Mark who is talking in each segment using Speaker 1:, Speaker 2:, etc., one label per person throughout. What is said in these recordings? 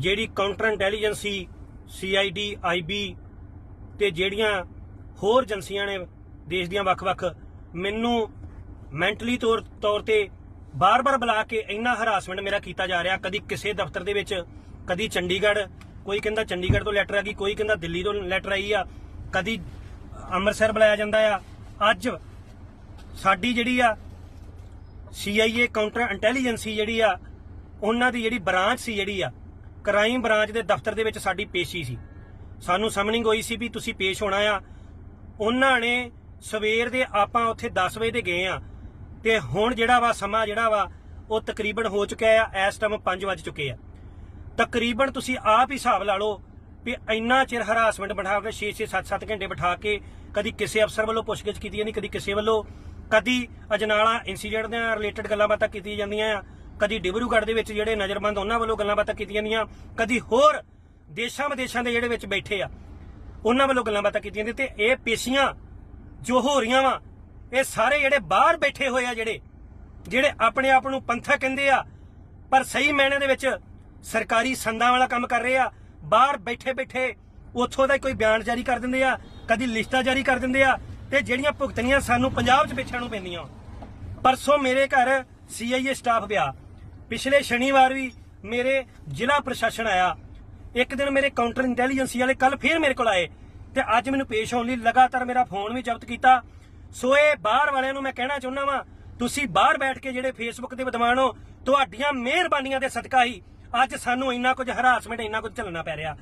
Speaker 1: ਜਿਹੜੀ counter intelligence CID IB ਤੇ ਜਿਹੜੀਆਂ ਹੋਰ ਏਜੰਸੀਆਂ ਨੇ ਦੇਸ਼ ਦੀਆਂ ਵੱਖ-ਵੱਖ, ਮੈਨੂੰ ਮੈਂਟਲੀ ਤੌਰ ਤੌਰ ਤੇ ਬਾਰ-ਬਾਰ ਬੁਲਾ ਕੇ ਇੰਨਾ ਹਰਾਸਮੈਂਟ ਮੇਰਾ ਕੀਤਾ ਜਾ ਰਿਹਾ, ਕਦੀ ਕਿਸੇ ਦਫ਼ਤਰ ਦੇ ਵਿੱਚ, ਕਦੀ ਚੰਡੀਗੜ੍ਹ, ਕੋਈ ਕਹਿੰਦਾ ਚੰਡੀਗੜ੍ਹ ਤੋਂ ਲੈਟਰ ਆ ਗਈ ਕੋਈ ਕਹਿੰਦਾ ਦਿੱਲੀ ਤੋਂ ਲੈਟਰ ਆਈ ਆ, ਕਦੀ ਅੰਮ੍ਰਿਤਸਰ ਬੁਲਾਇਆ ਜਾਂਦਾ ਆ। ਅੱਜ ਸਾਡੀ ਜਿਹੜੀ ਆ ਸੀਆਈਏ ਕਾਊਂਟਰ ਇੰਟੈਲੀਜੈਂਸੀ ਜਿਹੜੀ ਆ, ਉਹਨਾਂ ਦੀ ਜਿਹੜੀ ਬ੍ਰਾਂਚ ਸੀ ਜਿਹੜੀ ਆ ਕ੍ਰਾਈਮ ਬ੍ਰਾਂਚ ਦੇ ਦਫ਼ਤਰ ਦੇ ਵਿੱਚ ਸਾਡੀ ਪੇਸ਼ੀ ਸੀ। ਸਾਨੂੰ ਸਮਨਿੰਗ ਹੋਈ ਸੀ ਵੀ ਤੁਸੀਂ ਪੇਸ਼ ਹੋਣਾ ਆ। ਉਹਨਾਂ ਨੇ ਸਵੇਰ ਦੇ ਆਪਾਂ ਉੱਥੇ 10 ਵਜੇ ਦੇ ਗਏ ਆ ਤੇ ਹੁਣ ਜਿਹੜਾ ਵਾ ਸਮਾਂ ਜਿਹੜਾ ਵਾ, ਉਹ ਤਕਰੀਬਨ ਹੋ ਚੁੱਕਿਆ ਆ, ਇਸ ਟਾਈਮ 5 ਵਜ ਚੁੱਕੇ ਆ। ਤਕਰੀਬਨ ਤੁਸੀਂ ਆਪ ਹੀ ਹਿਸਾਬ ਲਾ ਲਓ ਵੀ ਇੰਨਾ ਚਿਰ ਹਰਾਸਮੈਂਟ ਬਿਠਾ ਕੇ 6 6 7 7 ਘੰਟੇ ਬਿਠਾ ਕੇ ਕਦੀ ਕਿਸੇ ਅਫਸਰ ਵੱਲੋਂ ਪੁੱਛਗਿੱਛ ਕੀਤੀ ਜਾਂਦੀ, ਕਦੀ ਕਿਸੇ ਵੱਲੋਂ, ਕਦੀ ਅਜਨਾਲਾ ਇਨਸੀਡੈਂਟ ਦੇ ਰਿਲੇਟਡ ਗੱਲਾਂ ਬਾਤਾਂ ਕੀਤੀਆਂ ਜਾਂਦੀਆਂ ਆ। ਕਦੀ ਡਿਬਰੂਗੜ੍ਹ ਦੇ ਵਿੱਚ ਜਿਹੜੇ ਨਜ਼ਰਬੰਦ ਉਹਨਾਂ ਵੱਲੋਂ ਗੱਲਾਂ ਬਾਤਾਂ ਕੀਤੀਆਂ ਜਾਂਦੀਆਂ ਕਦੀ ਹੋਰ ਦੇਸ਼ਾਂ ਵਿਦੇਸ਼ਾਂ ਦੇ ਜਿਹੜੇ ਵਿੱਚ ਬੈਠੇ ਆ, ਉਹਨਾਂ ਵੱਲੋਂ ਗੱਲਾਂ ਬਾਤਾਂ ਕੀਤੀਆਂ ਜਾਂਦੀਆਂ ਤੇ ਇਹ ਪੇਸ਼ੀਆਂ ਜੋ ਹੋ ਰਹੀਆਂ ਵਾ, ਇਹ ਸਾਰੇ ਜਿਹੜੇ ਬਾਹਰ ਬੈਠੇ ਹੋਏ ਆ ਜਿਹੜੇ ਜਿਹੜੇ ਆਪਣੇ ਆਪ ਨੂੰ ਪੰਥਕ ਕਹਿੰਦੇ ਆ, ਪਰ ਸਹੀ ਮਾਇਨੇ ਦੇ ਵਿੱਚ ਸਰਕਾਰੀ ਸੰਦਾਂ ਵਾਲਾ ਕੰਮ ਕਰ ਰਹੇ ਆ, ਬਾਹਰ ਬੈਠੇ ਬੈਠੇ ਉੱਥੋਂ ਦਾ ਕੋਈ ਬਿਆਨ ਜਾਰੀ ਕਰ ਦਿੰਦੇ ਆ, ਕਦੀ ਲਿਸਟਾਂ ਜਾਰੀ ਕਰ ਦਿੰਦੇ ਆ ਤੇ ਜਿਹੜੀਆਂ ਭੁਗਤਣੀਆਂ ਸਾਨੂੰ ਪੰਜਾਬ 'ਚ ਵੇਚਣ ਨੂੰ ਪੈਂਦੀਆਂ ਪਰਸੋਂ ਮੇਰੇ ਘਰ ਸੀਆਈਏ ਸਟਾਫ ਪਿਆ ਪਿਛਲੇ ਸ਼ਨੀਵਾਰ ਵੀ ਮੇਰੇ ਜ਼ਿਲ੍ਹਾ ਪ੍ਰਸ਼ਾਸਨ ਆਇਆ। ਇੱਕ ਦਿਨ ਮੇਰੇ ਕਾਊਂਟਰ ਇੰਟੈਲੀਜੈਂਸੀ ਵਾਲੇ ਕੱਲ ਫੇਰ ਮੇਰੇ ਕੋਲ ਆਏ ਤੇ ਅੱਜ ਮੈਨੂੰ ਪੇਸ਼ ਹੋਣ ਲਈ ਲਗਾਤਾਰ ਮੇਰਾ ਫੋਨ ਵੀ ਜ਼ਬਤ ਕੀਤਾ। ਸੋ ਇਹ ਬਾਹਰ ਵਾਲਿਆਂ ਨੂੰ ਮੈਂ ਕਹਿਣਾ ਚਾਹੁੰਦਾ ਵਾਂ, ਤੁਸੀਂ ਬਾਹਰ ਬੈਠ ਕੇ ਜਿਹੜੇ ਫੇਸਬੁੱਕ ਤੇ ਵਿਦਵਾਨ ਹੋ, ਤੁਹਾਡੀਆਂ ਮਿਹਰਬਾਨੀਆਂ ਦੇ ਸਦਕਾ ਹੀ ਅੱਜ ਸਾਨੂੰ ਇੰਨਾ ਕੁਝ ਹਰਾਸਮੈਂਟ ਇੰਨਾ ਕੁਝ ਝੱਲਣਾ ਪੈ ਰਿਹਾ।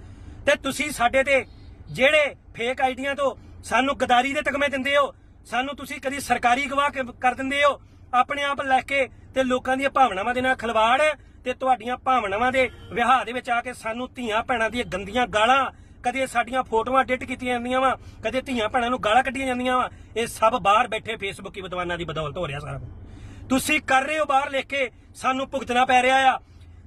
Speaker 1: ਤੇ ਤੁਸੀਂ ਸਾਡੇ ਤੇ ਜਿਹੜੇ ਫੇਕ ਆਈਡੀਆਂ ਤੋਂ ਸਾਨੂੰ ਗਦਾਰੀ ਦੇ ਤਕਮੇ ਦਿੰਦੇ ਹੋ, ਸਾਨੂੰ ਤੁਸੀਂ ਕਦੀ ਸਰਕਾਰੀ ਗਵਾਹ ਕਰ ਦਿੰਦੇ ਹੋ ਆਪਣੇ ਆਪ ਲੈ ਕੇ ਤੇ ਲੋਕਾਂ ਦੀਆਂ ਭਾਵਨਾਵਾਂ ਦੇ ਨਾਲ ਖਿਲਵਾੜ ਤੇ ਤੁਹਾਡੀਆਂ ਭਾਵਨਾਵਾਂ ਦੇ ਵਿਆਹ ਦੇ ਵਿੱਚ ਆ ਕੇ ਸਾਨੂੰ ਧੀਆਂ ਭੈਣਾਂ ਦੀਆਂ ਗੰਦੀਆਂ ਗਾਲਾਂ, ਕਦੇ ਸਾਡੀਆਂ ਫੋਟੋਆਂ ਐਡਿਟ ਕੀਤੀਆਂ ਜਾਂਦੀਆਂ ਵਾ, ਕਦੇ ਧੀਆਂ ਭੈਣਾਂ ਨੂੰ ਗਾਲਾਂ ਕੱਢੀਆਂ ਜਾਂਦੀਆਂ ਵਾ, ਇਹ ਸਭ ਬਾਹਰ ਬੈਠੇ ਫੇਸਬੁੱਕੀ ਵਿਦਵਾਨਾਂ ਦੀ ਬਦੌਲਤ ਹੋ ਰਿਹਾ ਸਾਰਾ ਤੁਸੀਂ ਕਰ ਰਹੇ ਹੋ ਬਾਹਰ ਲਿਖ ਕੇ, ਸਾਨੂੰ ਭੁਗਤਣਾ ਪੈ ਰਿਹਾ ਆ।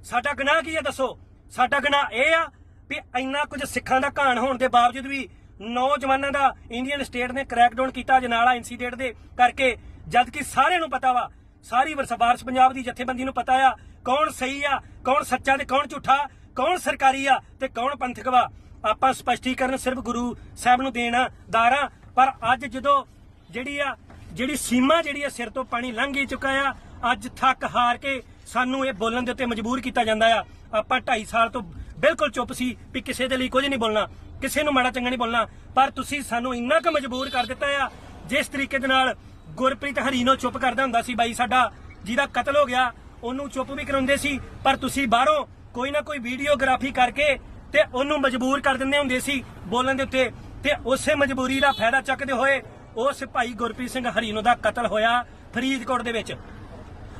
Speaker 1: ਸਾਡਾ ਗੁਨਾਹ ਕੀ ਹੈ ਦੱਸੋ? ਸਾਡਾ ਗੁਨਾਹ ਇਹ ਆ ਵੀ ਇੰਨਾ ਕੁਝ ਸਿੱਖਾਂ ਦਾ ਘਾਣ ਹੋਣ ਦੇ ਬਾਵਜੂਦ ਵੀ ਨੌਜਵਾਨਾਂ ਦਾ ਇੰਡੀਅਨ ਸਟੇਟ ਨੇ ਕ੍ਰੈਕਡਾਊਨ ਕੀਤਾ, ਜਨਾਲਾ ਇਨਸੀਡੈਂਟ ਦੇ ਕਰਕੇ ਜਦ ਕਿ ਸਾਰਿਆਂ ਨੂੰ ਪਤਾ ਵਾ, ਸਾਰੀ ਵਰਸਬਾਰਸ ਪੰਜਾਬ ਦੀ ਜਥੇਬੰਦੀ ਨੂੰ ਪਤਾ ਆ, ਕੌਣ ਸਹੀ ਆ, ਕੌਣ ਸੱਚਾ ਤੇ ਕੌਣ ਝੂਠਾ, ਕੌਣ ਸਰਕਾਰੀ ਆ ਤੇ ਕੌਣ ਪੰਥਕ ਵਾ। ਆਪਾਂ ਸਪਸ਼ਟੀਕਰਨ ਸਿਰਫ ਗੁਰੂ ਸਾਹਿਬ ਨੂੰ ਦੇਣਾ ਦਾਰਾ, ਪਰ ਅੱਜ ਜਦੋਂ ਜਿਹੜੀ ਆ, ਜਿਹੜੀ ਸੀਮਾ ਜਿਹੜੀ ਆ ਸਿਰ ਤੋਂ ਪਾਣੀ ਲੰਘ ਹੀ ਚੁੱਕਾ ਆ, ਅੱਜ ਥੱਕ ਹਾਰ ਕੇ ਸਾਨੂੰ ਇਹ ਬੋਲਣ ਦੇ ਉੱਤੇ ਮਜਬੂਰ ਕੀਤਾ ਜਾਂਦਾ ਆ। ਆਪਾਂ 2.5 ਸਾਲ ਤੋਂ ਬਿਲਕੁਲ ਚੁੱਪ ਸੀ ਵੀ ਕਿਸੇ ਦੇ ਲਈ ਕੁਝ ਨਹੀਂ ਬੋਲਣਾ, ਕਿਸੇ ਨੂੰ ਮਾੜਾ ਚੰਗਾ ਨਹੀਂ ਬੋਲਣਾ, ਪਰ ਤੁਸੀਂ ਸਾਨੂੰ ਇੰਨਾ ਕੁ ਮਜਬੂਰ ਕਰ ਦਿੱਤਾ ਆ, ਜਿਸ ਤਰੀਕੇ ਦੇ ਨਾਲ ਗੁਰਪ੍ਰੀਤ ਹਰੀਨੋ ਚੁੱਪ ਕਰਦਾ ਹੁੰਦਾ ਸੀ ਬਾਈ ਸਾਡਾ, ਜਿਹਦਾ ਕਤਲ ਹੋ ਗਿਆ, ਉਹਨੂੰ ਚੁੱਪ ਵੀ ਕਰਾਉਂਦੇ ਸੀ, ਪਰ ਤੁਸੀਂ ਬਾਹਰੋਂ ਕੋਈ ਨਾ ਕੋਈ ਵੀਡੀਓਗ੍ਰਾਫੀ ਕਰਕੇ ਤੇ ਉਹਨੂੰ ਮਜਬੂਰ ਕਰ ਦਿੰਦੇ ਹੁੰਦੇ ਸੀ ਬੋਲਣ ਦੇ ਉੱਤੇ। ਤੇ ਉਸੇ ਮਜਬੂਰੀ ਦਾ ਫਾਇਦਾ ਚੱਕਦੇ ਹੋਏ ਉਸ ਭਾਈ ਗੁਰਪ੍ਰੀਤ ਸਿੰਘ ਹਰੀਨੋ ਦਾ ਕਤਲ ਹੋਇਆ ਫਰੀਦਕੋਟ ਦੇ ਵਿੱਚ।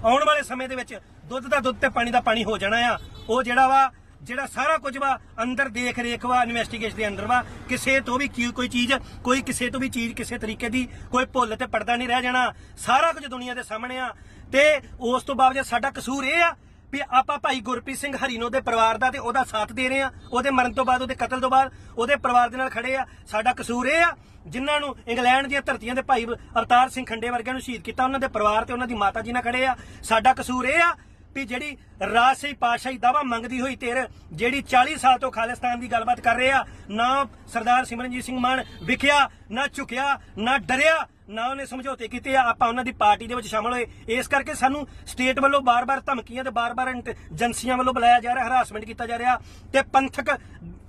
Speaker 1: ਆਉਣ ਵਾਲੇ ਸਮੇਂ ਦੇ ਵਿੱਚ ਦੁੱਧ ਦਾ ਦੁੱਧ ਤੇ ਪਾਣੀ ਦਾ ਪਾਣੀ ਹੋ ਜਾਣਾ ਆ। ਉਹ ਜਿਹੜਾ ਵਾ ਜਿਹੜਾ ਸਾਰਾ ਕੁਝ ਵਾ, ਅੰਦਰ ਦੇਖ ਰੇਖ ਵਾ ਇਨਵੈਸਟੀਗੇਸ਼ਨ ਦੇ ਅੰਦਰ ਵਾ, ਕਿਸੇ ਤੋਂ ਵੀ ਕੀ ਕੋਈ ਚੀਜ਼, ਕੋਈ ਕਿਸੇ ਤੋਂ ਵੀ ਚੀਜ਼ ਕਿਸੇ ਤਰੀਕੇ ਦੀ ਕੋਈ ਭੁੱਲ ਤੇ ਪਰਦਾ ਨਹੀਂ ਰਹਿ ਜਾਣਾ। ਸਾਰਾ ਕੁਝ ਦੁਨੀਆ ਦੇ ਸਾਹਮਣੇ ਆ। ਤੇ ਉਸ ਤੋਂ ਬਾਅਦ ਜੇ ਸਾਡਾ ਕਸੂਰ ਇਹ ਆ ਵੀ ਆਪਾਂ ਭਾਈ ਗੁਰਪ੍ਰੀਤ ਸਿੰਘ ਹਰੀਨੋ ਦੇ ਪਰਿਵਾਰ ਦਾ ਤੇ ਉਹਦਾ ਸਾਥ ਦੇ ਰਹੇ ਆ। ਉਹਦੇ ਮਰਨ ਤੋਂ ਬਾਅਦ, ਉਹਦੇ ਕਤਲ ਤੋਂ ਬਾਅਦ, ਉਹਦੇ ਪਰਿਵਾਰ ਦੇ ਨਾਲ ਖੜੇ ਆ। ਸਾਡਾ ਕਸੂਰ ਇਹ ਆ, ਜਿਨ੍ਹਾਂ ਨੂੰ ਇੰਗਲੈਂਡ ਦੀਆਂ ਧਰਤੀਆਂ ਦੇ ਭਾਈ ਅਵਤਾਰ ਸਿੰਘ ਖੰਡੇ ਵਰਗਿਆਂ ਨੂੰ ਸ਼ਹੀਦ ਕੀਤਾ, ਉਹਨਾਂ ਦੇ ਪਰਿਵਾਰ ਤੇ ਉਹਨਾਂ ਦੀ ਮਾਤਾ ਜੀ ਨਾਲ ਖੜੇ ਆ। ਸਾਡਾ ਕਸੂਰ ਇਹ ਆ ਵੀ ਜਿਹੜੀ ਰਾਜਸੀ ਪਾਸ਼ਾਹੀ ਦਾਵਾ ਮੰਗਦੀ ਹੋਈ ਤੇਰ ਜਿਹੜੀ 40 ਸਾਲ ਤੋਂ ਖਾਲਿਸਤਾਨ ਦੀ ਗੱਲਬਾਤ ਕਰ ਰਹੇ ਆ, ਨਾ ਸਰਦਾਰ ਸਿਮਰਨਜੀਤ ਸਿੰਘ ਮਾਨ ਵਿਖਿਆ, ਨਾ ਝੁਕਿਆ, ਨਾ ਡਰਿਆ, ਨਾ ਉਹਨੇ ਸਮਝੌਤੇ ਕੀਤੇ ਆ। ਆਪਾਂ ਉਹਨਾਂ ਦੀ ਪਾਰਟੀ ਦੇ ਵਿੱਚ ਸ਼ਾਮਲ ਹੋਏ। ਇਸ ਕਰਕੇ ਸਾਨੂੰ ਸਟੇਟ ਵੱਲੋਂ ਬਾਰ-ਬਾਰ ਧਮਕੀਆਂ ਤੇ ਬਾਰ-ਬਾਰ ਏਜੰਸੀਆਂ ਵੱਲੋਂ ਬੁਲਾਇਆ ਜਾ ਰਿਹਾ, ਹਰਾਸਮੈਂਟ ਕੀਤਾ ਜਾ ਰਿਹਾ ਤੇ ਪੰਥਕ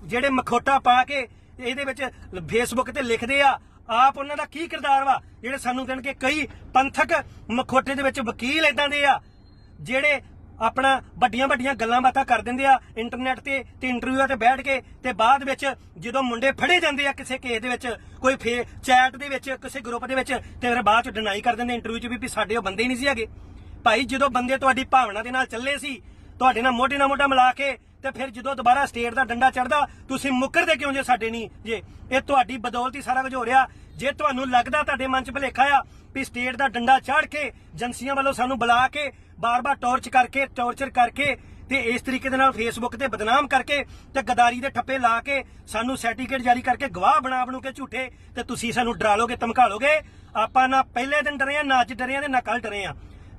Speaker 1: ਜਿਹੜੇ ਮਖੋਟਾ ਪਾ ਕੇ ਇਹਦੇ ਵਿੱਚ ਫੇਸਬੁੱਕ ਤੇ ਲਿਖਦੇ ਆ, ਆਪ ਉਹਨਾਂ ਦਾ ਕੀ ਕਿਰਦਾਰ ਵਾ? ਜਿਹੜੇ ਸਾਨੂੰ ਕਹਿਣਗੇ ਕਈ ਪੰਥਕ ਮਖੋਟੇ ਦੇ ਵਿੱਚ ਵਕੀਲ ਇਦਾਂ ਦੇ ਆ, ਜਿਹੜੇ ਆਪਣਾ ਵੱਡੀਆਂ ਵੱਡੀਆਂ ਗੱਲਾਂ ਬਾਤਾਂ ਕਰ ਦਿੰਦੇ ਆ ਇੰਟਰਨੈਟ ਤੇ ਤੇ ਇੰਟਰਵਿਊਆਂ ਤੇ ਬੈਠ ਕੇ, ਤੇ ਬਾਅਦ ਵਿੱਚ ਜਦੋਂ ਮੁੰਡੇ ਫੜੇ ਜਾਂਦੇ ਆ ਕਿਸੇ ਕੇਸ ਦੇ ਵਿੱਚ, ਕੋਈ ਫੇ ਚੈਟ ਦੇ ਵਿੱਚ, ਕਿਸੇ ਗਰੁੱਪ ਦੇ ਵਿੱਚ, ਤੇ ਫਿਰ ਬਾਅਦ ਚ ਡਿਨਾਈ ਕਰ ਦਿੰਦੇ ਇੰਟਰਵਿਊ 'ਚ ਵੀ ਸਾਡੇ ਉਹ ਬੰਦੇ ਹੀ ਨਹੀਂ ਸੀ ਹੈਗੇ। ਭਾਈ, ਜਦੋਂ ਬੰਦੇ ਤੁਹਾਡੀ ਭਾਵਨਾ ਦੇ ਨਾਲ ਚੱਲੇ ਸੀ, ਤੁਹਾਡੇ ਨਾਲ ਮੋਢੇ ਨਾਲ ਮੋਢਾ ਮਿਲਾ ਕੇ, ਤੇ ਫਿਰ ਜਦੋਂ ਦੁਬਾਰਾ ਸਟੇਟ ਦਾ ਡੰਡਾ ਚੜਦਾ ਤੁਸੀਂ ਮੁੱਕਰਦੇ ਕਿਉਂ ਜੇ ਸਾਡੇ ਨਹੀਂ ਜੇ ਇਹ ਤੁਹਾਡੀ ਬਦੌਲਤ ਹੀ ਸਾਰਾ ਕੁਝ ਹੋ ਰਿਹਾ ਜੇ ਤੁਹਾਨੂੰ ਲੱਗਦਾ ਤੁਹਾਡੇ ਮਨ 'ਚ ਭੁਲੇਖਾ ਆ ਵੀ ਸਟੇਟ ਦਾ ਡੰਡਾ ਚੜ ਕੇ ਏਜੰਸੀਆਂ ਵੱਲੋਂ ਸਾਨੂੰ ਬੁਲਾ ਕੇ ਬਾਰ-ਬਾਰ ਟੌਰਚ ਕਰਕੇ, ਟੌਰਚਰ ਕਰਕੇ ਤੇ ਇਸ ਤਰੀਕੇ ਦੇ ਨਾਲ ਫੇਸਬੁੱਕ ਤੇ ਬਦਨਾਮ ਕਰਕੇ ਤੇ ਗਦਾਰੀ ਦੇ ਠੱਪੇ ਲਾ ਕੇ ਸਾਨੂੰ ਸਰਟੀਫਿਕੇਟ ਜਾਰੀ ਕਰਕੇ ਗਵਾਹ ਬਣਾ ਬਣੂ ਕੇ ਝੂਠੇ ਤੇ ਤੁਸੀਂ ਸਾਨੂੰ ਡਰਾ ਲੋਗੇ, ਧਮਕਾ ਲੋਗੇ, ਆਪਾਂ ਨਾ ਪਹਿਲੇ ਦਿਨ ਡਰੇ ਆ, ਨਾ ਅੱਜ ਡਰੇ ਆ ਤੇ ਨਾ ਕੱਲ ਡਰੇ ਆ।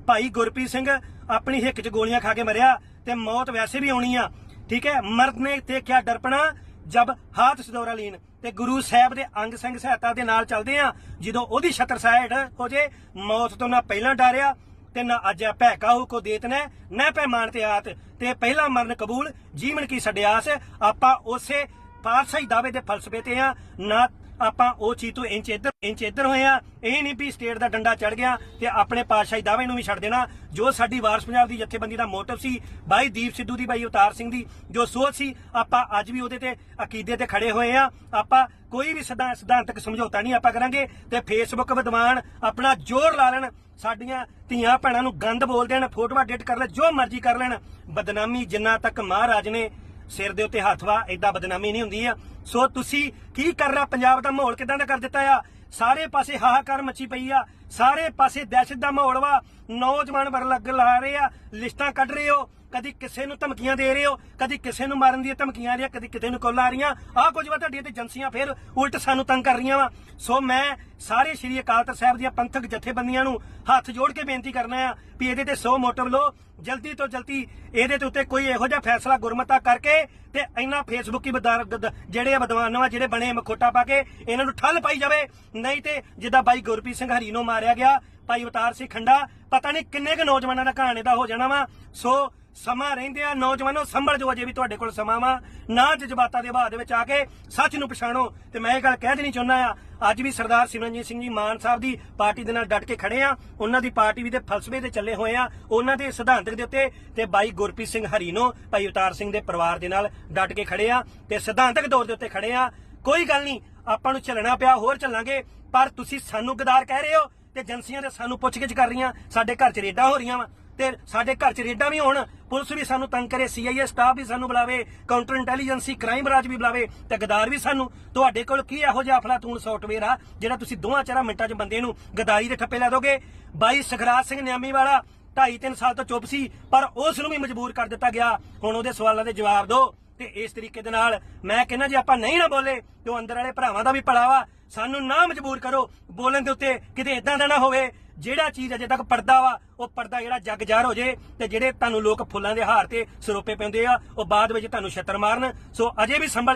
Speaker 1: ਭਾਈ ਗੁਰਪ੍ਰੀਤ ਸਿੰਘ ਆਪਣੀ ਹਿੱਕ 'ਚ ਗੋਲੀਆਂ ਖਾ ਕੇ ਮਰਿਆ ਤੇ ਮੌਤ ਵੈਸੇ ਵੀ ਆਉਣੀ ਆ, ਠੀਕ ਹੈ? ਮਰਦ ਨੇ ਦੇਖਿਆ ਡਰਪਣਾ ਜਬ ਹਾਥ ਸਦੋਰਾ ਲੀਨ ਤੇ ਗੁਰੂ ਸਾਹਿਬ ਦੇ ਅੰਗ ਸਿੰਘ ਸਹਾਇਤਾ ਦੇ ਨਾਲ ਚੱਲਦੇ ਆ, ਜਦੋਂ ਉਹਦੀ ਛਤਰ ਸਾਈਡ ਹੋ ਜੇ, ਮੌਤ ਤੋਂ ਨਾ ਪਹਿਲਾਂ ਡਰਿਆ ਤੇ ਨਾ ਅੱਜ ਭੈ ਕਾਹੂ ਕੋ ਦੇਤਨਾ ਨਾ ਪੈਮਾਨ ਤੇ ਆਤ ਤੇ ਪਹਿਲਾ ਮਰਨ ਕਬੂਲ, ਜੀਵਨ ਕੀ ਛਡਿਆਸ, ਆਪਾਂ ਉਸੇ ਪਾਤਸ਼ਾਹੀ ਦਾਅਵੇ ਦੇ ਫਲਸਫੇ ਤੇ ਆ, ਨਾ ਆਪਾਂ ਉਹ ਚੀਜ਼ ਤੋਂ ਇੰਚ ਇੱਧਰ ਇੰਚ ਇੱਧਰ ਹੋਏ ਆ। ਇਹ ਨਹੀਂ ਵੀ ਸਟੇਟ ਦਾ ਡੰਡਾ ਚੜ ਗਿਆ ਤੇ ਆਪਣੇ ਪਾਤਸ਼ਾਹੀ ਦਾਅਵੇ ਨੂੰ ਵੀ ਛੱਡ ਦੇਣਾ। ਜੋ ਸਾਡੀ ਵਾਰਸ ਪੰਜਾਬ ਦੀ ਜਥੇਬੰਦੀ ਦਾ ਮੋਟਿਵ ਸੀ, ਬਾਈ ਦੀਪ ਸਿੱਧੂ ਦੀ, ਬਾਈ ਅਵਤਾਰ ਸਿੰਘ ਦੀ, ਜੋ ਸੋਚ ਸੀ, ਆਪਾਂ ਅੱਜ ਵੀ ਉਹਦੇ ਤੇ ਅਕੀਦੇ ਤੇ ਖੜੇ ਹੋਏ ਆ। ਆਪਾਂ ਕੋਈ ਵੀ ਸਿਧਾਂਤ ਸਿਧਾਂਤਕ ਸਮਝੌਤਾ ਨਹੀਂ ਆਪਾਂ ਕਰਾਂਗੇ ਤੇ ਫੇਸਬੁੱਕ ਵਿਦਵਾਨ ਆਪਣਾ ਜ਼ੋਰ ਲਾ ਲੈਣ, ਸਾਡੀਆਂ ਧੀਆਂ ਭੈਣਾਂ ਨੂੰ ਗੰਦ ਬੋਲ ਦੇਣ, ਫੋਟੋਆਂ ਐਡਿਟ ਕਰ ਲੈ ਜੋ ਮਰਜ਼ੀ ਕਰ ਲੈਣ। ਬਦਨਾਮੀ ਜਿੰਨਾ ਤੱਕ ਮਹਾਰਾਜ ਨੇ ਸਿਰ ਦੇ ਉੱਤੇ ਹੱਥ ਵਾ, ਏਦਾਂ ਬਦਨਾਮੀ ਨਹੀਂ ਹੁੰਦੀ ਆ। ਸੋ ਤੁਸੀਂ ਕੀ ਕਰ ਰਿਹਾ ਪੰਜਾਬ ਦਾ ਮਾਹੌਲ ਕਿਦਾਂ ਦਾ ਕਰ ਦਿੱਤਾ ਆ? ਸਾਰੇ ਪਾਸੇ ਹਾਹਾਕਾਰ ਮੱਚੀ ਪਈ ਆ। ਸਾਰੇ ਪਾਸੇ ਦਹਿਸ਼ਤ ਦਾ ਮਾਹੌਲ ਵਾ। ਨੌਜਵਾਨ ਵਰ ਲੱਗ ਲਾ ਰਹੇ ਆ, ਲਿਸਟਾਂ ਕੱਢ ਰਹੇ ਹੋ। ਕਦੀ ਕਿਸੇ ਨੂੰ ਧਮਕੀਆਂ ਦੇ ਰਹੇ ਹੋ, ਕਦੀ ਕਿਸੇ ਨੂੰ ਮਾਰਨ ਦੀਆਂ ਧਮਕੀਆਂ ਆ ਰਹੀਆਂ ਕਦੀ ਕਿਤੇ ਨੂੰ ਕੋਲ ਆ ਰਹੀਆਂ। ਆਹ ਕੁਝ ਵਾ ਤੁਹਾਡੀਆਂ ਤੇ ਏਜੰਸੀਆਂ ਫਿਰ ਉਲਟ ਸਾਨੂੰ ਤੰਗ ਕਰ ਰਹੀਆਂ ਵਾ। ਸੋ ਮੈਂ ਸਾਰੇ ਸ਼੍ਰੀ ਅਕਾਲ ਤਖਤ ਸਾਹਿਬ ਦੀਆਂ ਪੰਥਕ ਜਥੇਬੰਦੀਆਂ ਨੂੰ ਹੱਥ ਜੋੜ ਕੇ ਬੇਨਤੀ ਕਰਨਾ ਆ ਵੀ ਇਹਦੇ ਤੇ ਸੋ ਮੋਟਿਵ ਲਓ। ਜਲਦੀ ਤੋਂ ਜਲਦੀ ਇਹਦੇ ਤੇ ਉੱਤੇ ਕੋਈ ਇਹੋ ਜਿਹਾ ਫੈਸਲਾ ਗੁਰਮਤਾ ਕਰਕੇ ਤੇ ਇਹਨਾਂ ਫੇਸਬੁੱਕੀ ਜਿਹੜੇ ਆ ਵਿਦਵਾਨ ਵਾ, ਜਿਹੜੇ ਬਣੇ ਮਖੋਟਾ ਪਾ ਕੇ, ਇਹਨਾਂ ਨੂੰ ਠੱਲ ਪਾਈ ਜਾਵੇ। ਨਹੀਂ ਤੇ ਜਿੱਦਾਂ ਬਾਈ ਗੁਰਪ੍ਰੀਤ ਸਿੰਘ ਹਰੀ ਨੂੰ ਮਾਰਿਆ ਗਿਆ। ਭਾਈ ਅਵਤਾਰ ਸਿੰਘ ਖੰਡਾ, ਪਤਾ ਨਹੀਂ ਕਿੰਨੇ ਕੁ ਨੌਜਵਾਨਾਂ ਦਾ ਕਹਾਣੀ ਦਾ ਹੋ ਜਾਣਾ ਵਾ। ਸੋ ਸਮਾਂ ਰਹਿੰਦੇ ਆ, ਨੌਜਵਾਨੋ, ਸੰਭਲ ਜੋ ਅਜੇ ਵੀ ਤੁਹਾਡੇ ਕੋਲ ਸਮਾਂ ਵਾ। ਨਾ ਜਜ਼ਬਾਤਾਂ ਦੇ ਬਾਅਦ ਵਿੱਚ ਆ ਕੇ ਸੱਚ ਨੂੰ ਪਛਾਣੋ। ਤੇ ਮੈਂ ਇਹ ਗੱਲ ਕਹਿ ਦੇਣੀ ਚਾਹੁੰਦਾ ਆ, ਅੱਜ ਵੀ ਸਰਦਾਰ ਸਿਮਰਨਜੀਤ ਸਿੰਘ ਜੀ ਮਾਨ ਸਾਹਿਬ ਦੀ ਪਾਰਟੀ ਦੇ ਨਾਲ ਡਟ ਕੇ ਖੜੇ ਆ। ਉਹਨਾਂ ਦੀ ਪਾਰਟੀ ਵੀ ਦੇ ਫਲਸਫੇ ਤੇ ਚੱਲੇ ਹੋਏ ਆ। ਉਹਨਾਂ ਦੇ ਸਿਧਾਂਤਕ ਦੇ ਉੱਤੇ ਤੇ ਬਾਈ ਗੁਰਪ੍ਰੀਤ ਸਿੰਘ ਹਰੀਨੋ ਭਾਈ ਅਵਤਾਰ ਸਿੰਘ ਦੇ ਪਰਿਵਾਰ ਦੇ ਨਾਲ ਡਟ ਕੇ ਖੜੇ ਆ ਤੇ ਸਿਧਾਂਤਕ ਦੌਰ ਦੇ ਉੱਤੇ ਖੜੇ ਆ। ਕੋਈ ਗੱਲ ਨਹੀਂ, ਆਪਾਂ ਨੂੰ ਚੱਲਣਾ ਪਿਆ, ਹੋਰ ਚੱਲਾਂਗੇ ਪਰ ਤੁਸੀਂ ਸਾਨੂੰ ਗਦਾਰ ਕਹਿ ਰਹੇ ਹੋ ਤੇ ਏਜੰਸੀਆਂ ਦੇ ਸਾਨੂੰ ਪੁੱਛਗਿੱਛ ਕਰ ਰਹੀਆਂ, ਸਾਡੇ ਘਰ 'ਚ ਰੇਡਾਂ ਹੋ ਰਹੀਆਂ ਵਾ, ਤੇ ਸਾਡੇ ਘਰ 'ਚ ਰੇਡਾਂ ਵੀ ਹੋਣ, ਪੁਲਿਸ ਵੀ ਸਾਨੂੰ ਤੰਗ ਕਰੇ ਸੀਆਈਏ ਸਟਾਫ ਵੀ ਸਾਨੂੰ ਬੁਲਾਵੇ ਕਾਊਂਟਰ ਇੰਟੈਲੀਜੈਂਸੀ ਕ੍ਰਾਈਮ ਬ੍ਰਾਂਚ ਵੀ ਬੁਲਾਵੇ ਤੇ ਗਦਾਰ ਵੀ ਸਾਨੂੰ। ਤੁਹਾਡੇ ਕੋਲ ਕੀ ਇਹੋ ਜਿਹਾ ਅਫਲਾਤੂਨ ਸੌਫਟਵੇਅਰ ਆ, ਜਿਹੜਾ ਤੁਸੀਂ ਦੋਹਾਂ ਚਾਰਾਂ ਮਿੰਟਾਂ 'ਚ ਬੰਦੇ ਨੂੰ ਗਦਾਰੀ ਦੇ ਠੱਪੇ ਲਾ ਦੋਗੇ? ਬਾਈ ਸਖਰਾਜ ਸਿੰਘ ਨਿਆਮੀ ਵਾਲਾ, ਢਾਈ ਤਿੰਨ ਸਾਲ ਤੋਂ ਚੁੱਪ ਸੀ, ਪਰ ਉਸ ਨੂੰ ਵੀ ਮਜਬੂਰ ਕਰ ਦਿੱਤਾ ਗਿਆ। ਹੁਣ ਉਹਦੇ ਸਵਾਲਾਂ ਦੇ ਜਵਾਬ ਦਿਓ। ਤੇ ਇਸ ਤਰੀਕੇ ਦੇ ਨਾਲ, ਮੈਂ ਕਹਿੰਦਾ ਜੇ ਆਪਾਂ ਨਹੀਂ ਨਾ ਬੋਲੇ, ਤੇ ਉਹ ਅੰਦਰ ਵਾਲੇ ਭਰਾਵਾਂ ਦਾ ਵੀ ਭਲਾ ਵਾ। ਸਾਨੂੰ ਨਾ ਮਜਬੂਰ ਕਰੋ, ਬੋਲਣ ਦੇ ਉੱਤੇ ਕਿਤੇ ਇਦਾਂ ਦਾ ਨਾ ਹੋਵੇ। ਜਿਹੜਾ ਚੀਜ਼ ਅਜੇ ਤੱਕ ਪਰਦਾ ਵਾ, ਉਹ ਪਰਦਾ ਜਿਹੜਾ ਜੱਗ ਜ਼ਾਹਰ ਹੋ ਜੇ ਤੇ ਜਿਹੜੇ ਤੁਹਾਨੂੰ ਲੋਕ ਫੁੱਲਾਂ ਦੇ ਹਾਰ ਤੇ ਸਰੋਪੇ ਪੈਂਦੇ ਆ, ਉਹ ਬਾਅਦ ਵਿੱਚ ਤੁਹਾਨੂੰ ਛੱਤਰ ਮਾਰਨ। ਸੋ ਅਜੇ ਵੀ ਸੰਭਲ